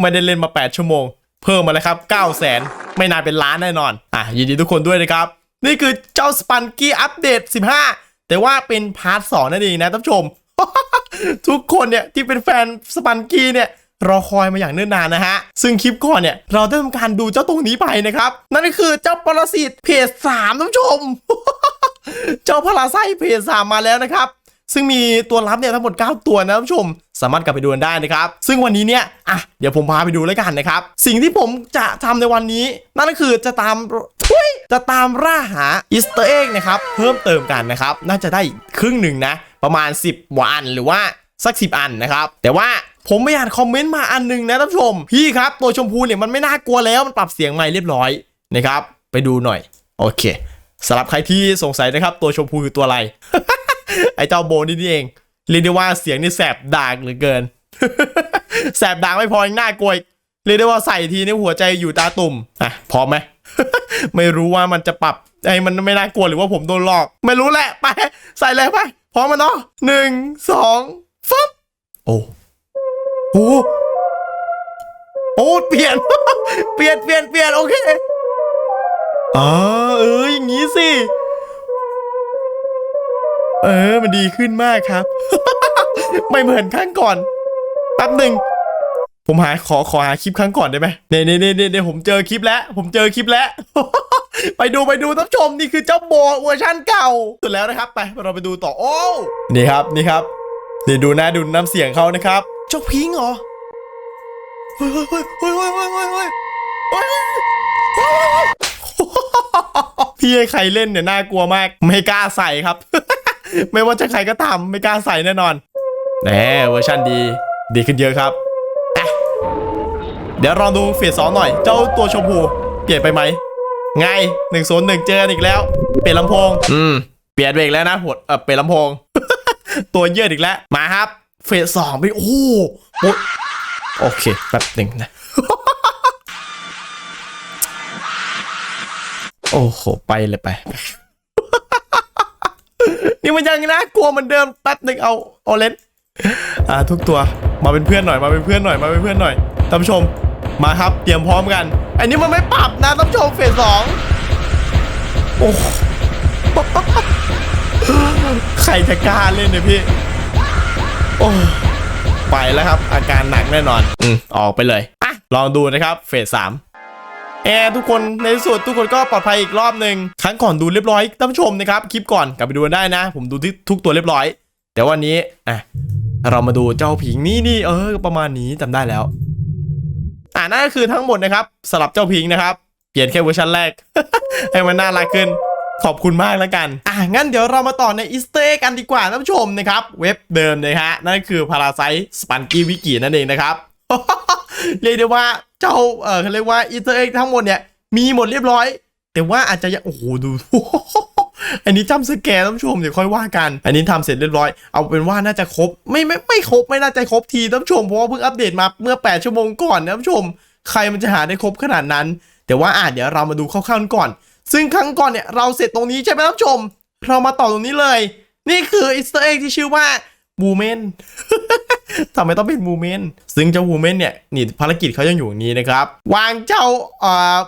ไม่ได้เล่นมา 8 ชั่วโมง เพิ่มมาแล้วครับ 9 0 0แสนไม่นานเป็นล้านแน่นอน อะ ยินดีทุกคนด้วยนะครับ นี่คือเจ้าสปันกี้อัปเดต 15 แต่ว่าเป็นพาร์ท2นั่นเองนะท่านผู้ชม ทุกคนเนี่ยที่เป็นแฟนสปันกี้เนี่ยรอคอยมาอย่างเนิ่นนานนะฮะ ซึ่งคลิปก่อนเนี่ย เราได้ทำการดูเจ้าตรงนี้ไปนะครับ นั่นก็คือเจ้าปรสิตเพจ3ท่านผู้ชม เจ้าพาราไซเพจ3มาแล้วนะครับ ซึ่งมีตัวรับเนี่ยทั้งหมด 9 ตัวนะท่านผู้ชม สามารถกลับไปดูกันได้นะครับ ซึ่งวันนี้เนี่ยอะเดี๋ยวผมพาไปดูแล้วกันนะครับ สิ่งที่ผมจะทำในวันนี้ นั่นก็คือจะตามจะตามล่าหาอีสเตอร์เอ็กนะครับ เพิ่มเติมกันนะครับ น่าจะได้ครึ่งหนึ่งนะ ประมาณ 10วันหรือว่าสัก 10 อันนะครับ แต่ว่าผมไม่อ่านคอมเมนต์มาอันหนึงนะท่านผู้ชม พี่ครับ ตัวชมพูเนี่ยมันไม่น่ากลัวแล้วมันปรับเสียงใหม่เรียบร้อยนะครับ ไปดูหน่อย โอเคสำหรับใครที่สงสัยนะครับ ตัวชมพูคือตัวอะไร ไอ้เจ้าโบนี่นี่เองเรียกได้ว่าเสียงนี่แสบดากเหลือเกิน แสบดากไม่พอยังน่ากลัวอีกเรียกได้ว่าใส่ทีนี่หัวใจอยู่ตาตุ่มอะพร้อมไหมไม่รู้ว่ามันจะปรับไอ้มันไม่น่ากลัวหรือว่าผมโดนหลอก ไม่รู้แหละไปใส่เลยไปพร้อมมันเนาะหนึ่งสองฟึบโอ้โหโอ้เปลี่ยน เปลี่ยนเปลี่ยนเปลี่ยนโอเคอ๋อเอออย่างงี้สิ เออ มันดีขึ้นมากครับ ไม่เหมือนครั้งก่อนแป๊บหนึ่งผมหาขอขอหาคลิปครั้งก่อนได้ไหมเนี่ยเนี่ยเนี่ยนผมเจอคลิปแล้ว ผมเจอคลิปแล้ว ไปดูไปดูท่านชมนี่คือเจ้าโบเวอร์ชันเก่าสุดแล้วนะครับ ไปเราไปดูต่อโอ้นี่ครับนี่ครับเดี๋ยวดูหน้าดูน้ำเสียงเขานะครับเจ้าพิงเหรอเฮ้ยเฮ้ยเฮ้ยเฮ้ยเฮ้ยเฮ้ยเฮ้ยพี่ให้ใครเล่นเนี่ยน่ากลัวมาก ไม่กล้าใส่ครับ ไม่ว่าจะใครก็ตามไม่กล้าใส่แน่นอนแหมเวอร์ชันดี ดีขึ้นเยอะครับอะเดี๋ยวลองดูเฟสสองหน่อย เจ้าตัวชมพูเปลี่ยนไปไหมไงหนึ่งศูนย์หนึ่งเจอกันอีกแล้ว เปลี่ยนลำโพง อืม เปลี่ยนไปอีกแล้วนะหดเออเปลี่ยนลำโพง ตัวเยืดอีกแล้ว มาครับ เฟสสองไปโอ้โหโอ้โอเคแป๊บหนึ่งนะ โอ้โห ไปเลยไป นี่มันยังน่ากลัวเหมือนเดิมแป๊บหนึ่งเอาเอาเลนอ่าทุกตัวมาเป็นเพื่อนหน่อยมาเป็นเพื่อนหน่อยมาเป็นเพื่อนหน่อยท่านผู้ชมมาครับเตรียมพร้อมกัน อันนี้มันไม่ปรับนะท่านผู้ชมเฟสสองโอ้ใครจะกล้าเล่นเนี่ยพี่ โอ้ไปแล้วครับ อาการหนักแน่นอน อืมออกไปเลยอะลองดูนะครับ เฟสสาม แอร์ทุกคนในที่สุดทุกคนก็ปลอดภัยอีกรอบหนึ่งครั้งก่อนดูเรียบร้อยท่านผู้ชมนะครับคลิปก่อนกลับไปดูกันได้นะ ผมดูที่ทุกตัวเรียบร้อย แต่วันนี้อะเรามาดูเจ้าผิงนี่นี่เออ ประมาณนี้จำได้แล้ว อ่านั่นก็คือทั้งหมดนะครับสลับเจ้าพิงนะครับ เปลี่ยนแค่เวอร์ชันแรก ให้มันน่ารักขึ้นขอบคุณมากแล้วกัน อะ งั้นเดี๋ยวเรามาต่อในอีสเตอร์กันดีกว่าท่านผู้ชมนะครับ เว็บเดิมนะฮะ นั่นคือ Parasite Spunky Wiki นั่นเองนะครับ เรียกได้ว่า เจ้าเออเขาเรียกว่าอีสเตอร์เอ็กทั้งหมดเนี่ยมีหมดเรียบร้อย แต่ว่าอาจจะยังโอ้โหดูอันนี้จำสแกนท่านผู้ชมเดี๋ยวค่อยว่ากัน อันนี้ทำเสร็จเรียบร้อย เอาเป็นว่าน่าจะครบ ไม่ไม่ไม่ครบไม่น่าจะครบทีท่านผู้ชมเพราะว่าเพิ่งอัปเดตมาเมื่อ 8 ชั่วโมงก่อนนะท่านผู้ชม ใครมันจะหาได้ครบขนาดนั้น แต่ว่าอะเดี๋ยวเรามาดูคร่าวๆก่อน ซึ่งครั้งก่อนเนี่ยเราเสร็จตรงนี้ใช่ไหมท่านผู้ชม เรามาต่อตรงนี้เลย นี่คืออีสเตอร์เอ็กที่ชื่อว่า บูเมนทำไมต้องเป็นมูเมนซึ่งเจ้ามูเมนเนี่ยนี่ภารกิจเขายังอยู่นี้นะครับ วางเจ้าเอ่อ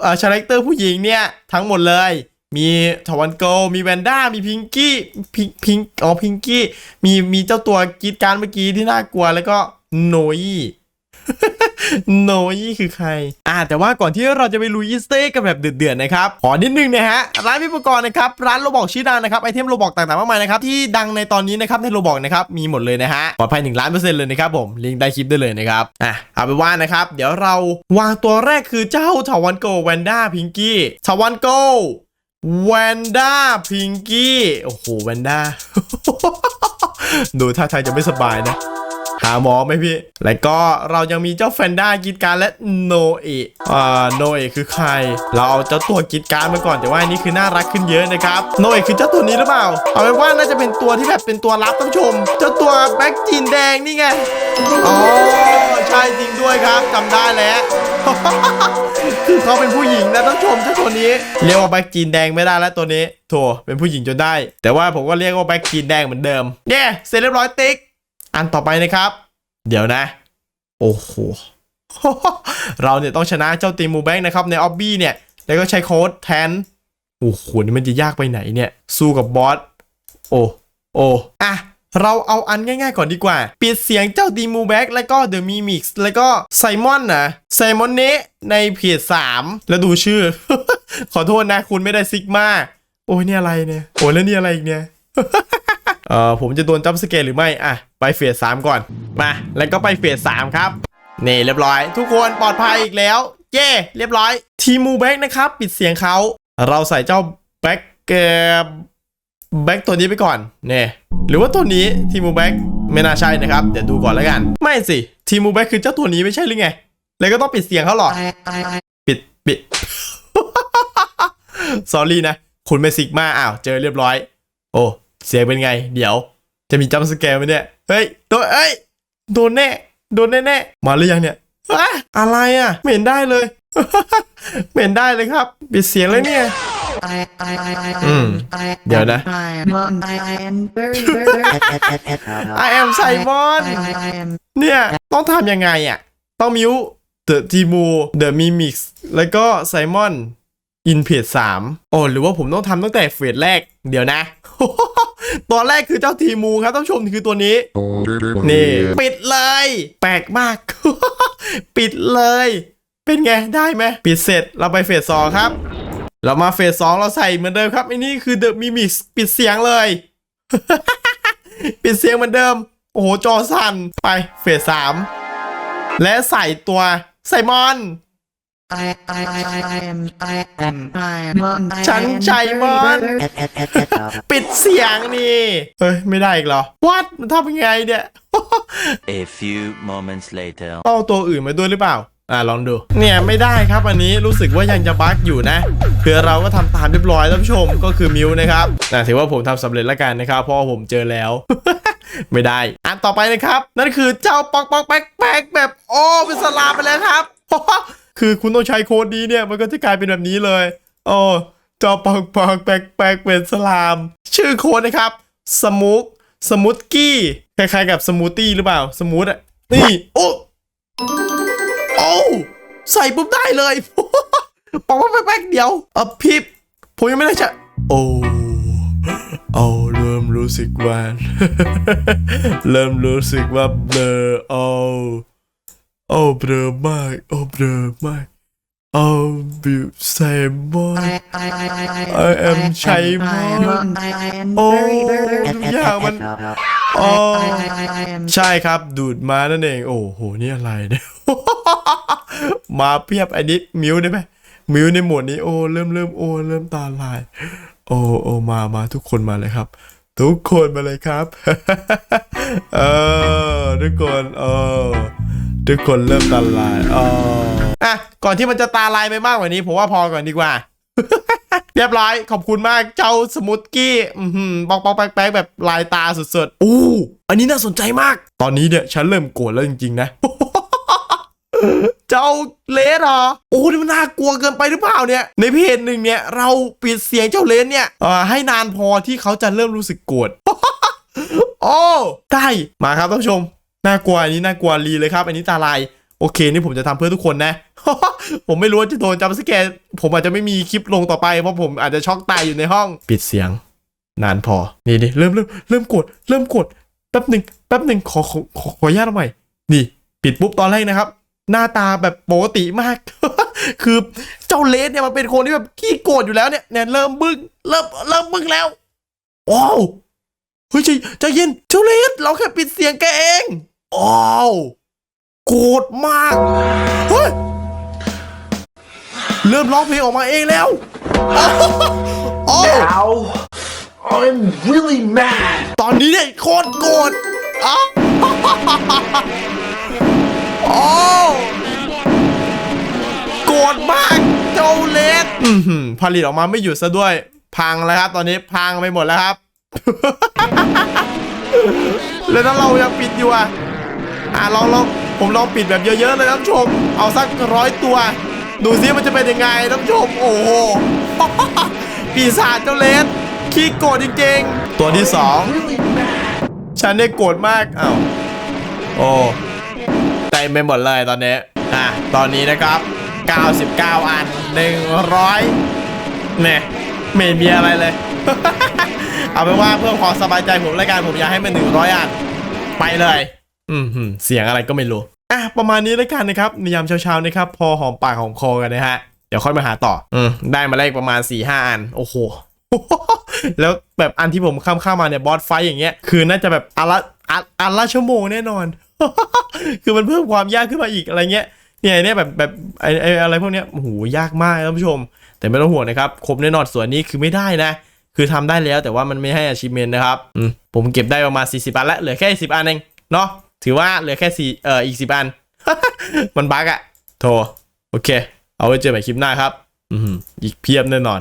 เอ่อชาแรคเตอร์ผู้หญิงเนี่ยทั้งหมดเลย มีทวันโกมีแวนด้า มีพิงกี้พิงพิงอ๋อพิงกี้มีมีเจ้าตัวกีดการเมื่อกี้ที่น่ากลัวแล้วก็โนยี โนยี่คือใคร อ่า แต่ว่าก่อนที่เราจะไปลุยอีสเต้กันแบบเดือดๆนะครับ ขอนิดนึงนะฮะ ร้านพิพากรนะครับ ร้านโรบอกชื่อดังนะครับ ไอเทมโรบอกต่างๆมากมายนะครับ ที่ดังในตอนนี้นะครับ ในโรบอกนะครับ มีหมดเลยนะฮะ ปลอดภัย1ล้านเปอร์เซ็นต์เลยนะครับผม ลิงก์ใต้คลิปได้เลยนะครับ อะ เอาไปว่านะครับ เดี๋ยวเราวางตัวแรกคือเจ้าทาวันโกแวนด้าพิงกี้ทาวันโกแวนด้าพิงกี้ โอ้โห แวนด้า ดูท่าทางจะไม่สบายนะ หาหมอไหมพี่ แล้วก็เรายังมีเจ้าแฟนด้ากิดการและโนเอะอ่าโนเอะคือใคร เราเอาเจ้าตัวกิดการมาก่อนแต่ว่าอันนี้คือน่ารักขึ้นเยอะนะครับโนเอะคือเจ้าตัวนี้หรือเปล่า เอาเป็นว่าน่าจะเป็นตัวที่แบบเป็นตัวรับท่านผู้ชม เจ้าตัวแบ็กจีนแดงนี่ไงอ๋อใช่จริงด้วยครับจำได้แล้วคือเขาเป็นผู้หญิงนะท่านผู้ชมเจ้าตัวนี้เรียกว่าแบ็กจีนแดงไม่ได้แล้วตัวนี้โถเป็นผู้หญิงจนได้ แต่ว่าผมก็เรียกว่าแบ็กจีนแดงเหมือนเดิมเย้เสร็จเรียบร้อยติ๊ก อันต่อไปนะครับ เดี๋ยวนะ โอ้โห เราเนี่ยต้องชนะเจ้าตีมูแบงค์นะครับในออบบี้เนี่ย แล้วก็ใช้โค้ดแทน โอ้โห นี่มันจะยากไปไหนเนี่ย สู้กับบอส โอ้ โอ้อะเราเอาอันง่ายๆก่อนดีกว่า ปิดเสียงเจ้าดีมูแบ็กแล้วก็เดอะมีมิกซ์แล้วก็ไซมอนนะไซมอนเนะในเพจ3แล้วดูชื่อ ขอโทษนะคุณไม่ได้ซิกมา โอ้ยนี่อะไรเนี่ย โอ้ยแล้วนี่อะไรอีกเนี่ย เอ่อผมจะโดนจัมป์สเกลหรือไม่อะไปเฟสสามก่อนมาแล้วก็ไปเฟสสามครับนี่เรียบร้อย ทุกคนปลอดภัยอีกแล้ว เย้เรียบร้อย ทีมูแบ็กนะครับ ปิดเสียงเขาเราใส่เจ้าแบ็กเกแบ็กตัวนี้ไปก่อนเนี่ยหรือว่าตัวนี้ทีมูแบ็กไม่น่าใช่นะครับ เดี๋ยวดูก่อนแล้วกัน ไม่สิทีมูแบ็กคือเจ้าตัวนี้ไม่ใช่หรือไงแล้วก็ต้องปิดเสียงเขาหรอปิดปิดสอรี่นะ คุณไม่ซิกมาอ้าวเจอเรียบร้อย โอ้ เสียงเป็นไง เดี๋ยว จะมีจัมป์สแกร์ไหมเนี่ย เฮ้ยโดนเอ้ย โดนแน่ โดนแน่ๆมาหรือยังเนี่ยอะอะไรอะไม่เห็นได้เลยไม่เห็นได้เลยครับปิดเสียงเลยเนี่ยอืมเดี๋ยวนะ I am very very I am Simon I am เนี่ย ต้องทำยังไงอะ ต้องมิว The Timu The Mimix แล้วก็ Simon In Page 3โอ้หรือว่าผมต้องทำตั้งแต่เฟสแรก เดี๋ยวนะ ตัวแรกคือเจ้าทีมูครับท่านผู้ชมคือตัวนี้ นี่ ปิดเลย แปลกมาก ปิดเลย เป็นไงได้ไหมปิดเสร็จเราไปเฟสสองครับ เรามาเฟสสองเราใส่เหมือนเดิมครับไอ้นี่คือ The Mimix ปิดเสียงเลย ปิดเสียงเหมือนเดิม โอ้โหจอสั่นไปเฟสสามและใส่ตัวไซมอน I I I I am I am I am ฉันใจมอน ปิดเสียงนี่เฮ้ย ไม่ได้อีกเหรอวัดมันทำยังไงเนี่ย A few moments later. ต้องเอาตัวอื่นมาด้วยหรือเปล่า อ่าลองดู เนี่ยไม่ได้ครับอันนี้รู้สึกว่ายังจะบั๊กอยู่นะคือเราก็ทำตามเรียบร้อยท่านผู้ชมก็คือมิวนะครับนะถือว่าผมทำสำเร็จแล้วกันนะครับเพราะว่าผมเจอแล้วไม่ได้ อันต่อไปนะครับ นั่นคือเจ้าปอกปอกแป๊กแป๊กแบบ โอ้เป็นสลามไปแล้วครับ คือคุณต้องใช้โค้ดนี้เนี่ยมันก็จะกลายเป็นแบบนี้เลยโอ้เจ้าปอกปอกแป๊กแป๊กเป็นสลาม ชื่อโค้ดนะครับ สมุกสมูทกี้คล้ายๆกับสมูตี้หรือเปล่า สมูทอะ นี่ โอ้โอ้ใส่ปุ๊บได้เลยบอกว่าแป๊กเดียวเออพี่ผมยังไม่ได้จะโอ้เอาเริ่มรู้สึกว่า เริ่มรู้สึกว่าเบลอโอ้ โอ้เบลอมากโอ้เบลอมากโอ้บิวไซมอน I I I I I am Simon. I am โอ้ very very ทุกอย่างมัน I โอ้ I I I am ใช่ครับดูดมานั่นเอง โอ้โห นี่อะไรเนี่ย มาเพียบอันนี้มิวได้ไหมมิวในหมวดนี้โอ้เริ่มเริ่มโอ้เริ่มตาลาย โอ้โอ้มามาทุกคนมาเลยครับ ทุกคนมาเลยครับ เออทุกคนเออ ทุกคนเริ่มตาลายเอออะ ก่อนที่มันจะตาลายไปมากกว่านี้ ผมว่าพอก่อนดีกว่า เรียบร้อย ขอบคุณมาก เจ้าสมุตกี้อือหือปอกปอกแป๊กแป๊กแบบลายตาสุดๆอู้อันนี้น่าสนใจมาก ตอนนี้เนี่ยฉันเริ่มโกรธแล้วจริงๆนะเจ้าเลสเหรอ โอ้นี่มันน่ากลัวเกินไปหรือเปล่าเนี่ย ในเพจหนึ่งเนี่ย เราปิดเสียงเจ้าเลสเนี่ยเอ่อให้นานพอที่เขาจะเริ่มรู้สึกโกรธ โอ้ ได้ มาครับท่านผู้ชม น่ากลัวอันนี้น่ากลัวรีเลยครับ อันนี้ตาลายโอเค นี่ผมจะทำเพื่อทุกคนนะ ผมไม่รู้ว่าจะโดนจับสแกนผมอาจจะไม่มีคลิปลงต่อไปเพราะผมอาจจะช็อกตายอยู่ในห้องปิดเสียง นานพอนี่นี่เริ่มเริ่มเริ่มกด เริ่มกดแป๊บหนึ่งแป๊บหนึ่งขอขอขอขออนุญาตเอาใหม่นี่ ปิดปุ๊บตอนแรกนะครับ หน้าตาแบบปกติมาก คือเจ้าเลสเนี่ยมันเป็นคนที่แบบขี้โกรธอยู่แล้วเนี่ยเนี่ยเริ่มบึ้งเริ่มเริ่มบึ้งแล้วว้าวเฮ้ยใจใจเย็นเจ้าเลสเราแค่ปิดเสียงแกเอง ว้าวโกรธมาก เฮ้ย เริ่มร้องเพลงออกมาเองแล้วโอ้ Now, I'm really mad. ตอนนี้เนี่ยโคตรโกรธอ้าวโอ้โกรธมาก เจ้าเลสอือหือผลิตออกมาไม่หยุดซะด้วย พังแล้วครับ ตอนนี้พังไปหมดแล้วครับ แล้วถ้าเรายังปิดอยู่อะ อะลองลองผมลองปิดแบบเยอะๆเลยท่านผู้ชม เอาสักร้อยตัว ดูซิมันจะเป็นยังไงท่านผู้ชม โอ้โหปีศาจเจ้าเลสขี้โกรธจริงๆ ตัวที่สองฉันเนี่ยโกรธมากอ้าวโอ้แต่ต็มไปหมดเลยตอนนี้อะตอนนี้นะครับ 99 อัน 100เนี่ยไม่มีอะไรเลย เอาเป็นว่าเพื่อความสบายใจผมและกันผมอยากให้มัน100 อัน ไปเลย อืมเสียงอะไรก็ไม่รู้อะประมาณนี้แล้วกันนะครับในยามเช้าๆนะครับ พอหอมปากหอมคอกันนะฮะเดี๋ยวค่อยมาหาต่อ อืมได้มาเลขประมาณ4ี่ห้าอัน โอ้โหแล้วแบบอันที่ผมข้ามข้ามาเนี่ยบอสไฟอย่างเงี้ยคือน่าจะแบบอันละอันละชั่วโมงแน่นอน คือมันเพิ่มความยากขึ้นมาอีกอะไรเงี้ยเนี่ยเนี่ยแบบแบบไอไออะไรพวกเนี้ยโอ้โหยากมากท่านผู้ชม แต่ไม่ต้องห่วงนะครับครบแน่นอนส่วนนี้คือไม่ได้นะ คือทำได้แล้วแต่ว่ามันไม่ให้ achievement นะครับผมเก็บได้ประมาณ40อันล้วเหลือแค่10อันเองเนาะ ถือว่าเหลือแค่สี่เอ่ออีกสิบอัน มันบั๊กอะโทรโอเค เอาไว้เจอใหม่คลิปหน้าครับ อืมอีกเพียบแน่นอน